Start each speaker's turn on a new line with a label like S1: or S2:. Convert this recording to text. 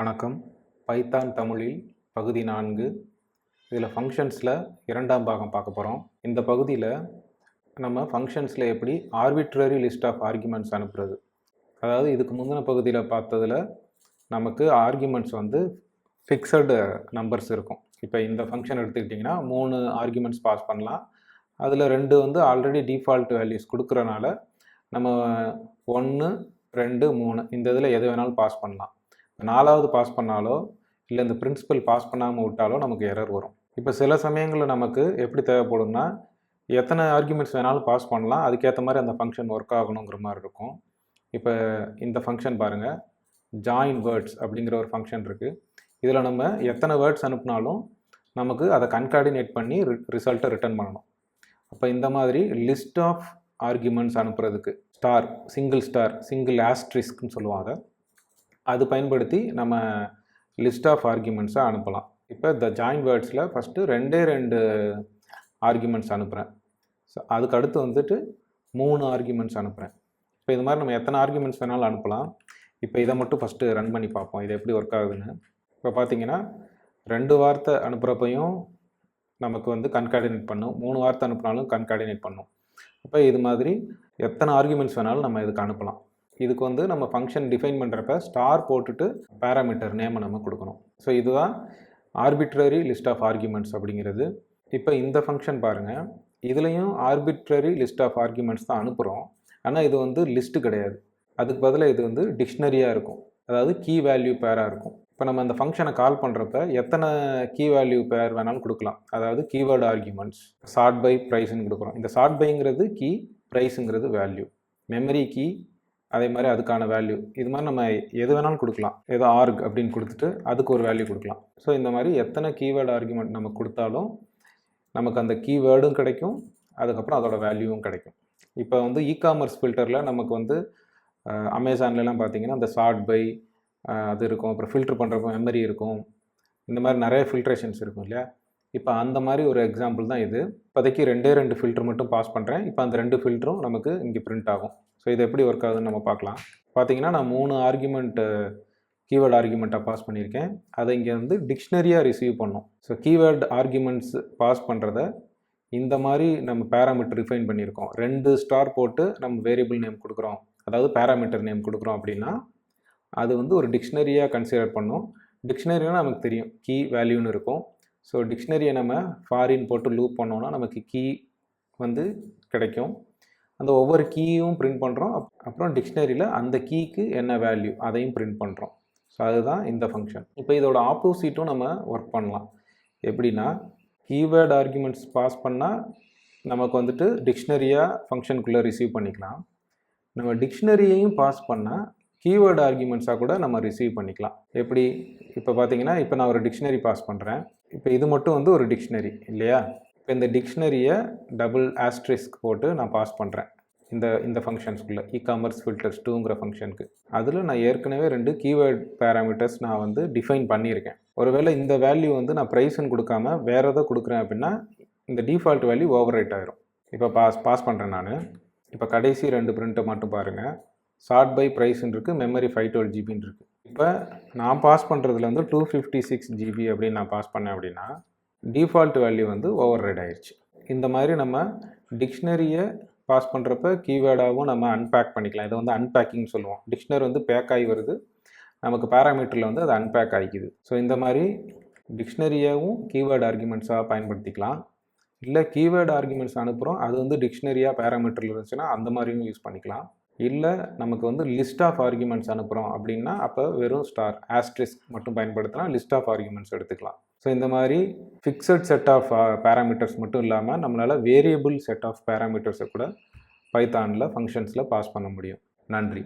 S1: வணக்கம். பைத்தான் தமிழில் பகுதி நான்கு. இதில் ஃபங்க்ஷன்ஸில் இரண்டாம் பாகம் பார்க்க போகிறோம் இந்த பகுதியில் நம்ம ஃபங்க்ஷன்ஸில் எப்படி ஆர்பிட்ரரி லிஸ்ட் ஆஃப் ஆர்குமெண்ட்ஸ் அனுப்புறது? அதாவது இதுக்கு முந்தின பகுதியில் பார்த்ததில் நமக்கு ஆர்குமெண்ட்ஸ் வந்து ஃபிக்ஸடு நம்பர்ஸ் இருக்கும். இப்போ இந்த ஃபங்க்ஷன் எடுத்துக்கிட்டிங்கன்னா மூணு ஆர்குமெண்ட்ஸ் பாஸ் பண்ணலாம். அதில் ரெண்டு வந்து ஆல்ரெடி டிஃபால்ட் வேல்யூஸ் கொடுக்குறனால நம்ம ஒன்று ரெண்டு மூணு இந்த இதில் எது வேணாலும் பாஸ் பண்ணலாம். நாலாவது பாஸ் பண்ணாலோ இல்லை இந்த பிரின்சிபல் பாஸ் பண்ணாமல் விட்டாலோ நமக்கு எரர் வரும். இப்போ சில சமயங்களில் நமக்கு எப்படி தேவைப்படும்னா எத்தனை ஆர்குமெண்ட்ஸ் வேணாலும் பாஸ் பண்ணலாம் அதுக்கேற்ற மாதிரி அந்த ஃபங்க்ஷன் ஒர்க் ஆகணுங்கிற மாதிரி இருக்கும். இப்போ இந்த ஃபங்க்ஷன் பாருங்கள் ஜாயின் வேர்ட்ஸ் அப்படிங்கிற ஒரு ஃபங்க்ஷன் இருக்குது இதில் நம்ம எத்தனை வேர்ட்ஸ் அனுப்புனாலும் நமக்கு அதை கன்கார்டினேட் பண்ணி ரிசல்ட்டை ரிட்டர்ன் பண்ணணும். அப்போ இந்த மாதிரி லிஸ்ட் ஆஃப் ஆர்குமெண்ட்ஸ் அனுப்புறதுக்கு ஸ்டார் சிங்கிள் ஸ்டார் சிங்கிள் ஆஸ்ட்ரிஸ்க்னு சொல்லுவாங்க. அது பயன்படுத்தி நம்ம லிஸ்ட் ஆஃப் ஆர்குமெண்ட்ஸை அனுப்பலாம். இப்போ இந்த ஜாயின் வேர்ட்ஸில் ஃபஸ்ட்டு ரெண்டே ரெண்டு ஆர்குமெண்ட்ஸ் அனுப்புகிறேன் ஸோ அதுக்கு அடுத்து வந்துட்டு மூணு ஆர்குமெண்ட்ஸ் அனுப்புகிறேன் இப்போ இது மாதிரி நம்ம எத்தனை ஆர்குமெண்ட்ஸ் வேணாலும் அனுப்பலாம். இப்போ இதை மட்டும் ஃபஸ்ட்டு ரன் பண்ணி பார்ப்போம். இது எப்படி ஒர்க் ஆகுதுன்னு. இப்போ பார்த்தீங்கன்னா ரெண்டு வார்த்தை அனுப்புகிறப்பையும் நமக்கு வந்து கன்கார்டினேட் பண்ணும். மூணு வார்த்தை அனுப்புனாலும் கன்கார்டினேட் பண்ணும். அப்போ இது மாதிரி எத்தனை ஆர்குமெண்ட்ஸ் வேணாலும் நம்ம இதுக்கு அனுப்பலாம். இதுக்கு வந்து நம்ம ஃபங்க்ஷன் டிஃபைன் பண்ணுறப்ப ஸ்டார் போட்டுட்டு பேராமீட்டர் நேமை நம்ம கொடுக்கணும். ஸோ இதுதான் ஆர்பிட்ரரி லிஸ்ட் ஆஃப் ஆர்குமெண்ட்ஸ் அப்படிங்கிறது. இப்போ இந்த ஃபங்க்ஷன் பாருங்கள் இதுலேயும் ஆர்பிட்ரரி லிஸ்ட் ஆஃப் ஆர்குமெண்ட்ஸ் தான் அனுப்புகிறோம் ஆனால் இது வந்து லிஸ்ட்டு கிடையாது. அதுக்கு பதிலாக இது வந்து டிக்ஷனரியாக இருக்கும். அதாவது கீ வேல்யூ பேராக இருக்கும். இப்போ நம்ம அந்த ஃபங்க்ஷனை கால் பண்ணுறப்ப எத்தனை கீ வேல்யூ பேர் வேணாலும் கொடுக்கலாம். அதாவது கீவேர்டு ஆர்குமெண்ட்ஸ் சார்ட் பை ப்ரைஸ்ன்னு கொடுக்குறோம். இந்த சார்ட் பைங்கிறது கீ ப்ரைஸுங்கிறது வேல்யூ மெமரி கீ அதே மாதிரி அதுக்கான வேல்யூ இது மாதிரி நம்ம எது வேணாலும் கொடுக்கலாம். ஏதோ ஆர்க் அப்படின்னு கொடுத்துட்டு அதுக்கு ஒரு வேல்யூ கொடுக்கலாம். ஸோ இந்த மாதிரி எத்தனை கீவேர்டு ஆர்குமெண்ட் நம்ம கொடுத்தாலும் நமக்கு அந்த கீவேர்டும் கிடைக்கும். அதுக்கப்புறம் அதோட வேல்யூவும் கிடைக்கும். இப்போ வந்து இ காமர்ஸ் ஃபில்டரில் நமக்கு வந்து அமேசான்லலாம் பார்த்தீங்கன்னா அந்த சார்ட் பை அது இருக்கும். அப்புறம் ஃபில்ட்ரு பண்ணுறப்போ மெமரி இருக்கும். இந்த மாதிரி நிறைய ஃபில்ட்ரேஷன்ஸ் இருக்கும் இல்லையா? இப்போ அந்த மாதிரி ஒரு எக்ஸாம்பிள் தான் இது. இப்போதைக்கு ரெண்டே ரெண்டு ஃபில்டர் மட்டும் பாஸ் பண்ணுறேன் இப்போ அந்த ரெண்டு ஃபில்டரும் நமக்கு இங்கே பிரிண்ட் ஆகும். ஸோ இது எப்படி ஒர்க் ஆகுதுன்னு நம்ம பார்க்கலாம். பார்த்தீங்கன்னா நான் மூணு ஆர்குமெண்ட்டு கீவேர்டு ஆர்குமெண்ட்டாக பாஸ் பண்ணியிருக்கேன். அதை இங்கே வந்து டிக்ஷனரியாக ரிசீவ் பண்ணோம். ஸோ கீவேர்டு ஆர்குமெண்ட்ஸ் பாஸ் பண்ணுறத இந்த மாதிரி நம்ம பேராமீட்டர் ரிஃபைன் பண்ணியிருக்கோம். ரெண்டு ஸ்டார் போட்டு நம்ம வேரியபிள் நேம் கொடுக்குறோம். அதாவது பேராமீட்டர் நேம் கொடுக்குறோம் அப்படின்னா அது வந்து ஒரு டிக்ஷனரியாக கன்சிடர் பண்ணும். டிக்ஷனரினா நமக்கு தெரியும். கீ வேல்யூன்னு இருக்கும். ஸோ டிக்ஷனரியை நம்ம ஃபாரின் போட்டு லூப் பண்ணோன்னா நமக்கு கீ வந்து கிடைக்கும். அந்த ஒவ்வொரு கீயும் பிரிண்ட் பண்ணுறோம் அப்புறம் டிக்ஷனரியில் அந்த கீக்கு என்ன வேல்யூ அதையும் பிரிண்ட் பண்ணுறோம் ஸோ அதுதான் இந்த ஃபங்க்ஷன் இப்போ இதோட ஆப்போசிட்டும் நம்ம ஒர்க் பண்ணலாம். எப்படின்னா கீவேர்டு ஆர்குமெண்ட்ஸ் பாஸ் பண்ணால் நமக்கு வந்துட்டு டிக்ஷனரியாக ஃபங்க்ஷனுக்குள்ளே ரிசீவ் பண்ணிக்கலாம். நம்ம டிக்ஷனரியையும் பாஸ் பண்ணால் கீவேர்டு ஆர்குமெண்ட்ஸாக கூட நம்ம ரிசீவ் பண்ணிக்கலாம். எப்படி? இப்போ பார்த்தீங்கன்னா இப்போ நான் ஒரு டிக்ஷனரி பாஸ் பண்ணுறேன் இப்போ இது மட்டும் வந்து ஒரு டிக்ஷனரி இல்லையா? இப்போ இந்த டிக்ஷனரியை டபுள் ஆஸ்ட்ரிஸ்க் போட்டு நான் பாஸ் பண்ணுறேன் இந்த இந்த ஃபங்க்ஷன்ஸ்குள்ளே இ காமர்ஸ் ஃபில்டர்ஸ் டூங்கிற ஃபங்க்ஷனுக்கு அதில் நான் ஏற்கனவே ரெண்டு கீவேர்ட் பேராமீட்டர்ஸ் நான் வந்து டிஃபைன் பண்ணியிருக்கேன். ஒருவேளை இந்த வேல்யூ வந்து நான் ப்ரைஸ்ன்னு கொடுக்காம வேறு எதோ கொடுக்குறேன் அப்படின்னா இந்த டிஃபால்ட் வேல்யூ ஓவர் ரைட் ஆயிரும். இப்போ பாஸ் பாஸ் பண்ணுறேன் நான். இப்போ கடைசி ரெண்டு பிரிண்ட்டை மட்டும் பாருங்கள் ஷார்ட் பை ப்ரைஸ்ன்னு இருக்குது மெமரி ஃபைவ் டுவெல் ஜிபின்னு இருக்குது இப்போ நான் பாஸ் பண்ணுறதுல வந்து டூ ஃபிஃப்டி சிக்ஸ் ஜிபி அப்படின்னு நான் பாஸ் பண்ணேன் அப்படின்னா டிஃபால்ட் வேல்யூ வந்து ஓவர் ரைட் ஆயிடுச்சு இந்த மாதிரி நம்ம டிக்ஷனரியை பாஸ் பண்ணுறப்ப கீவேர்டாகவும் நம்ம அன்பேக் பண்ணிக்கலாம். இதை வந்து அன்பேக்கிங் சொல்லுவோம். டிக்ஷனரி வந்து பேக் ஆகி வருது. நமக்கு பேராமீட்டரில் வந்து அது அன்பேக் ஆகிக்குது. ஸோ இந்த மாதிரி டிக்ஷனரியாகவும் கீவேர்டு ஆர்குமெண்ட்ஸாக பயன்படுத்திக்கலாம். இல்லை கீவேர்டு ஆர்குமெண்ட்ஸ் அனுப்புகிறோம் அது வந்து டிக்ஷனரியாக பேராமீட்டரில் இருந்துச்சுன்னா அந்த மாதிரியும் யூஸ் பண்ணிக்கலாம். இல்லை நமக்கு வந்து லிஸ்ட் ஆஃப் ஆர்குமெண்ட்ஸ் அனுப்புகிறோம் அப்படின்னா அப்போ வெறும் ஸ்டார் ஆஸ்ட்ரிஸ்க் மட்டும் பயன்படுத்தலாம் லிஸ்ட் ஆஃப் ஆர்குமெண்ட்ஸ் எடுத்துக்கலாம். ஸோ இந்த மாதிரி ஃபிக்ஸட் செட் ஆஃப் பேராமீட்டர்ஸ் மட்டும் இல்லாமல் நம்மளால் வேரியபிள் செட் ஆஃப் பேராமீட்டர்ஸை கூட பைத்தானில் ஃபங்க்ஷன்ஸில் பாஸ் பண்ண முடியும். நன்றி.